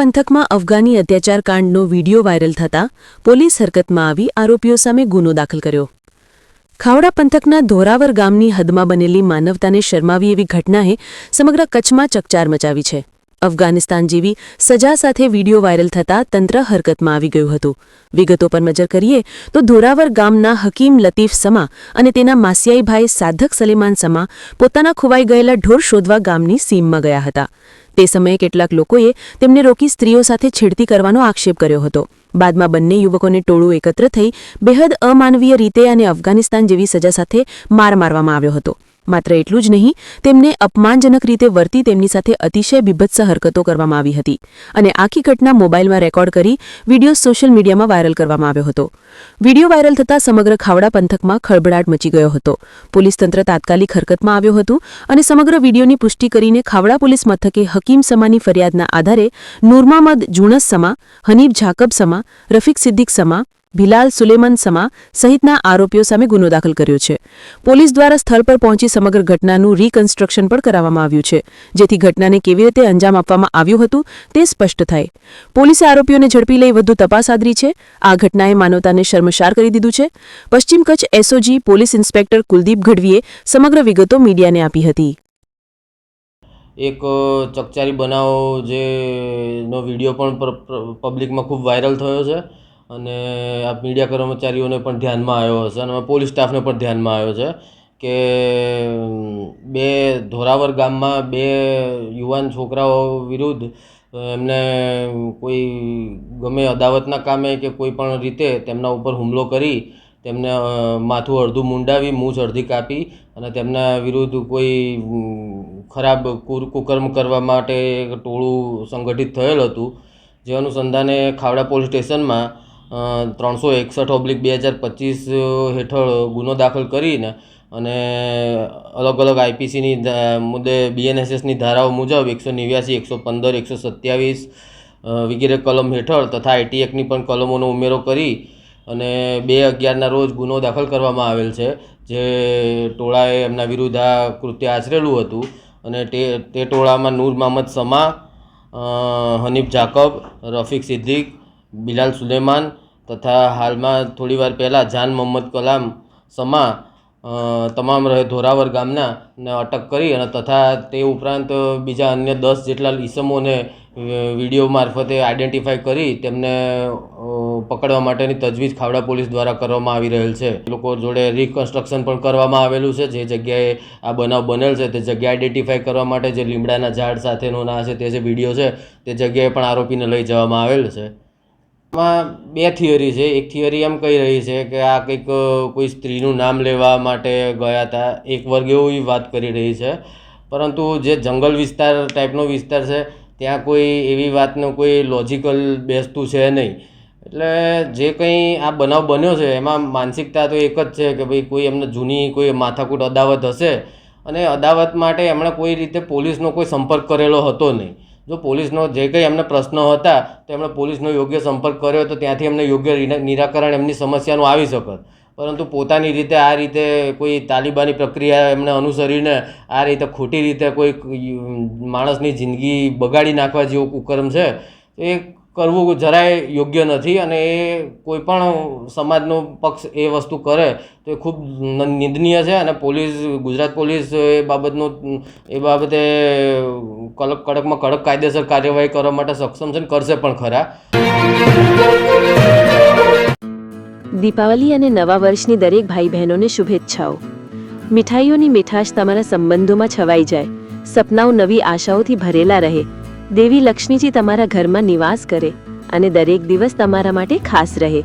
પંથકમાં અફઘાની અત્યાચાર કાંડનો વીડિયો વાયરલ થતાં પોલીસ હરકતમાં આવી, આરોપીઓ સામે ગુનો દાખલ કર્યો. ખાવડા પંથકના ધોરાવર ગામની હદમાં બનેલી માનવતાને શરમાવી એવી ઘટનાએ સમગ્ર કચ્છમાં ચકચાર મચાવી છે. અફઘાનિસ્તાન જેવી સજા સાથે વીડિયો વાયરલ થતાં તંત્ર હરકતમાં આવી ગયું હતું. વિગતો પર નજર કરીએ તો ધોરાવર ગામના હકીમ લતીફ સમા અને તેના માસિયાઈભાઈ સાધક સલેમાન સમા પોતાના ખોવાઈ ગયેલા ઢોર શોધવા ગામની સીમમાં ગયા હતા. તે સમયે કેટલાક લોકોએ તેમને રોકી સ્ત્રીઓ સાથે છેડતી કરવાનો આક્ષેપ કર્યો હતો. બાદમાં બંને યુવકોને ટોળું એકત્ર થઈ બેહદ અમાનવીય રીતે અને અફઘાનિસ્તાન જેવી સજા સાથે માર મારવામાં આવ્યો હતો. માત્ર એટલું જ નહીં, તેમને અપમાનજનક રીતે વર્તી તેમની સાથે અતિશય બીભત્સ હરકતો કરવામાં આવી હતી અને આખી ઘટના મોબાઈલમાં રેકોર્ડ કરી વીડિયો સોશિયલ મીડિયામાં વાયરલ કરવામાં આવ્યો હતો. વીડિયો વાયરલ થતાં સમગ્ર ખાવડા પંથકમાં ખળભળાટ મચી ગયો હતો. પોલીસ તંત્ર તાત્કાલિક હરકતમાં આવ્યું હતું અને સમગ્ર વિડીયોની પુષ્ટિ કરીને ખાવડા પોલીસ મથકે હકીમ સમાની ફરિયાદના આધારે નૂરમામદ જુણસ સમા, હનીફ જાકબ સમા, રફીક સિદ્દીક સમા ભિલાલ સુલેમન સમા સહિતના આરોપીઓ સામે ગુનો દાખલ કર્યો છે. પોલીસ દ્વારા સ્થળ પર પહોંચી સમગ્ર ઘટનાનું રીકન્સ્ટ્રક્શન પણ કરાવવામાં આવ્યું છે. જેથી ઘટનાને કેવી રીતે અંજામ આપવામાં આવ્યું હતું તે સ્પષ્ટ થાય. પોલીસે આરોપીઓને ઝડપી લઈ વધુ તપાસ આદરી છે. આ ઘટનાએ માનવતાને શર્મશાર કરી દીધું છે. પશ્ચિમ Kutch SOG police inspector Kuldeep ગઢવીએ સમગ્ર વિગતો મીડિયાને આપી હતી. એક ચકચારી બનાવ જેનો વીડિયો પણ પબ્લિકમાં ખૂબ વાયરલ થયો છે. અને આ મીડિયા કર્મચારીઓને પણ ધ્યાનમાં આવ્યો હશે અને પોલીસ સ્ટાફને પણ ધ્યાનમાં આવ્યો છે કે બે ધોરાવર ગામમાં બે યુવાન છોકરાઓ વિરુદ્ધ એમને કોઈ ગમે અદાવતના કામે કે કોઈ પણ રીતે તેમના ઉપર હુમલો કરી, તેમને માથું અડધું મુંડાવી, મૂછ અડધી કાપી અને તેમના વિરુદ્ધ કોઈ ખરાબ કુર, કુકર્મ કરવા માટે એક ટોળું સંગઠિત થયેલ હતું. જે અનુસંધાને ખાવડા પોલીસ સ્ટેશનમાં ત્રણસો એકસઠ ઓબ્લિક બે હજાર પચીસ હેઠળ ગુનો દાખલ કરીને અને અલગ અલગ આઈપીસીની મુદ્દે બીએનએસએસની ધારાઓ મુજબ એકસો નેવ્યાસી, એકસો પંદર, એકસો સત્યાવીસ વગેરે કલમ હેઠળ તથા આઈટી એક્ટની પણ કલમોનો ઉમેરો કરી અને બે અગિયારના રોજ ગુનો દાખલ કરવામાં આવેલ છે. જે ટોળાએ એમના વિરુદ્ધ આ કૃત્ય આચરેલું હતું અને તે તે ટોળામાં નૂર મહમદ સમા હનીફ જાકબ, રફીક સિદ્દીક બિલાલ સુલેમાન તથા હાલમાં થોડીવાર પહેલાં જાન મોહમ્મદ કલામ સમા તમામ રહે ધોરાવર ગામના અટક કરી અને તથા તે ઉપરાંત બીજા અન્ય દસ જેટલા ઈસમોને વીડિયો મારફતે આઈડેન્ટિફાઈ કરી તેમને પકડવા માટેની તજવીજ ખાવડા પોલીસ દ્વારા કરવામાં આવી રહેલ છે. લોકો જોડે રિકન્સ્ટ્રક્શન પણ કરવામાં આવેલું છે. જે જગ્યાએ આ બનાવ બનેલ છે તે જગ્યા આઈડેન્ટિફાઈ કરવા માટે જે લીમડાના ઝાડ સાથેનો ના છે તે જે વીડિયો છે તે જગ્યાએ પણ આરોપીને લઈ જવામાં આવેલ છે. આમાં બે થિયરી છે. એક થિયરી એમ કહી રહી છે કે આ કંઈક કોઈ સ્ત્રીનું નામ લેવા માટે ગયા હતા એક વર્ગ એવી વાત કરી રહી છે. પરંતુ જે જંગલ વિસ્તાર ટાઈપનો વિસ્તાર છે, ત્યાં કોઈ એવી વાતનું કોઈ લોજિકલ બેસતું છે નહીં. એટલે જે કંઈ આ બનાવ બન્યો છે, એમાં માનસિકતા તો એક જ છે કે ભાઈ કોઈ એમને જૂની કોઈ માથાકૂટ અદાવત હશે. અને અદાવત માટે એમણે કોઈ રીતે પોલીસનો કોઈ સંપર્ક કરેલો હતો નહીં. જો પોલીસનો જે કંઈ એમને પ્રશ્નો હતા, તો એમણે પોલીસનો યોગ્ય સંપર્ક કર્યો તો ત્યાંથી એમને યોગ્ય નિરાકરણ એમની સમસ્યાનું આવી શકત પરંતુ પોતાની રીતે આ રીતે કોઈ તાલિબાની પ્રક્રિયા એમને અનુસરીને આ રીતે ખોટી રીતે કોઈ માણસની જિંદગી બગાડી નાખવા જેવો કુકર્મ છે એ કરવું જરાય યોગ્ય નથી અને એ કોઈ પણ સમાજનો પક્ષ એ વસ્તુ કરે તો એ ખૂબ નિંદનીય છે અને પોલીસ, ગુજરાત પોલીસ એ બાબતનું, એ બાબતે કડક કડકમાં કડક કાયદેસર કાર્યવાહી કરવા માટે સક્ષમ છે કરશે પણ ખરા. દીપાવલી અને નવા વર્ષની દરેક ભાઈ બહેનોને શુભેચ્છાઓ. મીઠાઈઓની મીઠાશ તમારા સંબંધોમાં છવાઈ જાય. સપનાઓ નવી આશાઓથી ભરેલા રહે. દેવી લક્ષ્મીજી તમારા ઘરમાં નિવાસ કરે અને દરેક દિવસ તમારા માટે ખાસ રહે.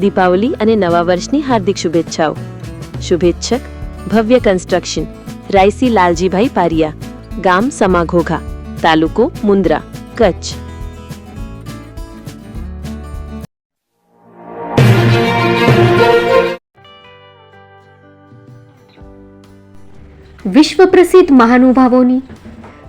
દીપાવલી અને નવા વર્ષની હાર્દિક શુભેચ્છાઓ. શુભેચ્છક, ભવ્ય કન્સ્ટ્રક્શન રાયસી લાલજીભાઈ પારિયા, ગામ સમાઘોઘા, તાલુકો મુન્દ્રા કચ્છ. વિશ્વ પ્રસિદ્ધ મહાનુભાવોની